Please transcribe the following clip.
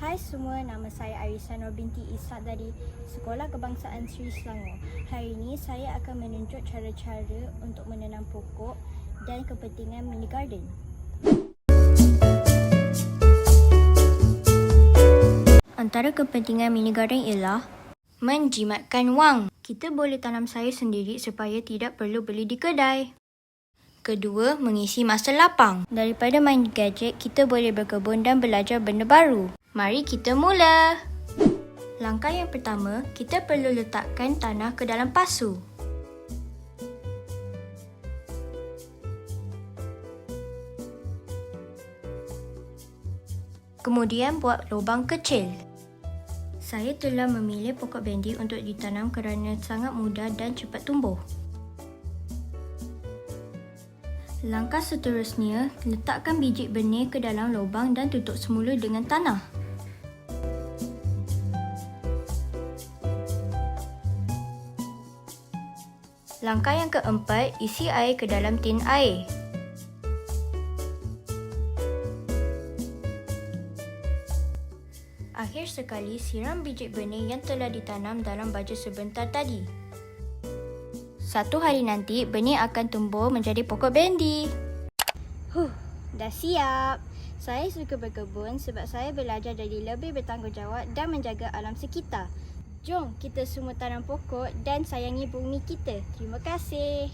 Hai semua, nama saya Arisan Nur binti Ishak dari Sekolah Kebangsaan Sri Selangor. Hari ini saya akan menunjuk cara-cara untuk menanam pokok dan kepentingan mini garden. Antara kepentingan mini garden ialah menjimatkan wang. Kita boleh tanam sayur sendiri supaya tidak perlu beli di kedai. Kedua, mengisi masa lapang. Daripada main gadget, kita boleh berkebun dan belajar benda baru. Mari kita mula. Langkah yang pertama, kita perlu letakkan tanah ke dalam pasu. Kemudian buat lubang kecil. Saya telah memilih pokok bendi untuk ditanam kerana sangat mudah dan cepat tumbuh. Langkah seterusnya, letakkan biji benih ke dalam lubang dan tutup semula dengan tanah. Langkah yang keempat, isi air ke dalam tin air. Akhir sekali, siram biji benih yang telah ditanam dalam baju sebentar tadi. Satu hari nanti, benih akan tumbuh menjadi pokok bendi. Huh, dah siap. Saya suka berkebun sebab saya belajar jadi lebih bertanggungjawab dan menjaga alam sekitar. Jom kita semua tanam pokok dan sayangi bumi kita. Terima kasih.